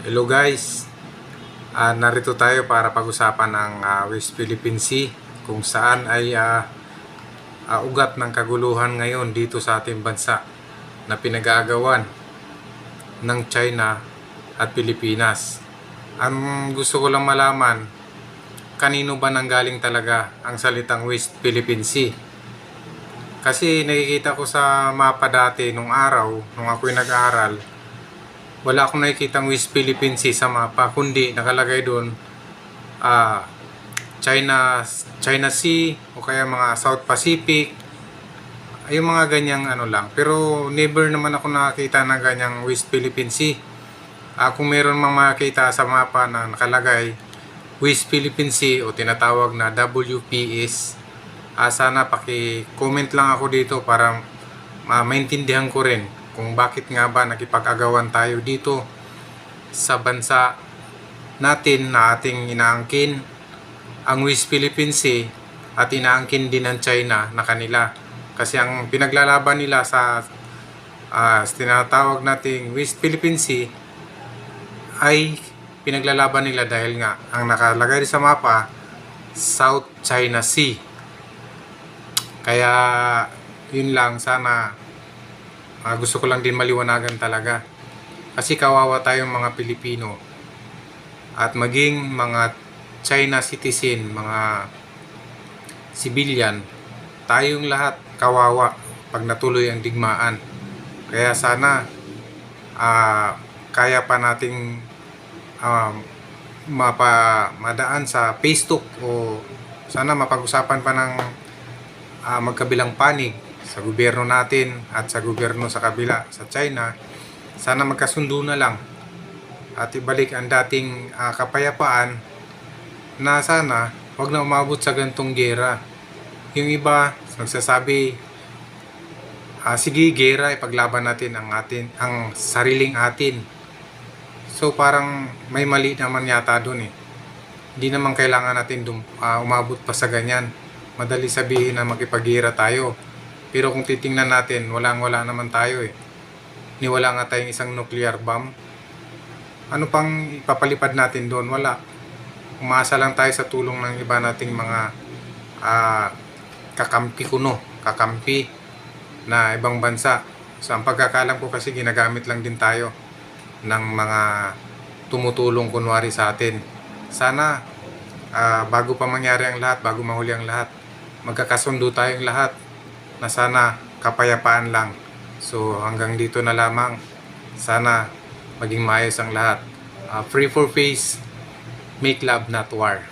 Hello guys, Ah, narito tayo para pag-usapan ang ah, West Philippine Sea kung saan ay ah, ah, ugat ng kaguluhan ngayon dito sa ating bansa na pinag-aagawan ng China at Pilipinas. Ang gusto ko lang malaman, kanino ba nanggaling talaga ang salitang West Philippine Sea? Kasi nakikita ko sa mapa dati nung araw, nung ako'y nag-aaral, wala akong nakikitang West Philippine Sea sa mapa, kundi nakalagay doon ah China China Sea o kaya mga South Pacific yung mga ganyang ano lang. Pero never naman ako nakakita ng ganyang West Philippine Sea. Ah, kung meron mang makita sa mapa na nakalagay West Philippine Sea o tinatawag na WPS ah, sana paki-comment lang ako dito para ma- maintindihan ko rin kung bakit nga ba nakipag-agawan tayo dito sa bansa natin na ating inaangkin ang West Philippine Sea at inaangkin din ng China na kanila. Kasi ang pinaglalaban nila sa ah, tinatawag nating West Philippine Sea ay pinaglalaban nila dahil nga ang nakalagay sa mapa South China Sea. Kaya yun lang sana Ah, gusto ko lang din maliwanagan talaga. Kasi kawawa tayong mga Pilipino at maging mga China citizen, mga civilian, tayong lahat kawawa pag natuloy ang digmaan. Kaya sana ah, kaya pa nating um, mapa, madaan sa face talk o sana mapag-usapan pa ng ah, magkabilang panig sa gobyerno natin at sa gobyerno sa kabila sa China sana magkasundo na lang at ibalik ang dating ah, kapayapaan na sana wag na umabot sa gantong gera. Yung iba nagsasabi ah, sige gera ipaglaban natin ang atin ang sariling atin. So parang may mali naman yata doon eh. Hindi naman kailangan natin dum, ah, umabot pa sa ganyan. Madali sabihin na makipagira tayo pero kung titingnan natin, walang wala naman tayo eh. Ni wala nga tayong isang nuclear bomb. Ano pang ipapalipad natin doon? Wala. Umasa lang tayo sa tulong ng iba nating mga ah, kakampi kuno, kakampi na ibang bansa. Sa ang pagkakalam ko kasi ginagamit lang din tayo ng mga tumutulong kunwari sa atin. Sana ah, bago pa mangyari ang lahat, bago mahuli ang lahat, magkakasundo tayong lahat na sana kapayapaan lang. So hanggang dito na lamang. Sana maging maayos ang lahat. Uh, free for peace, make love not war.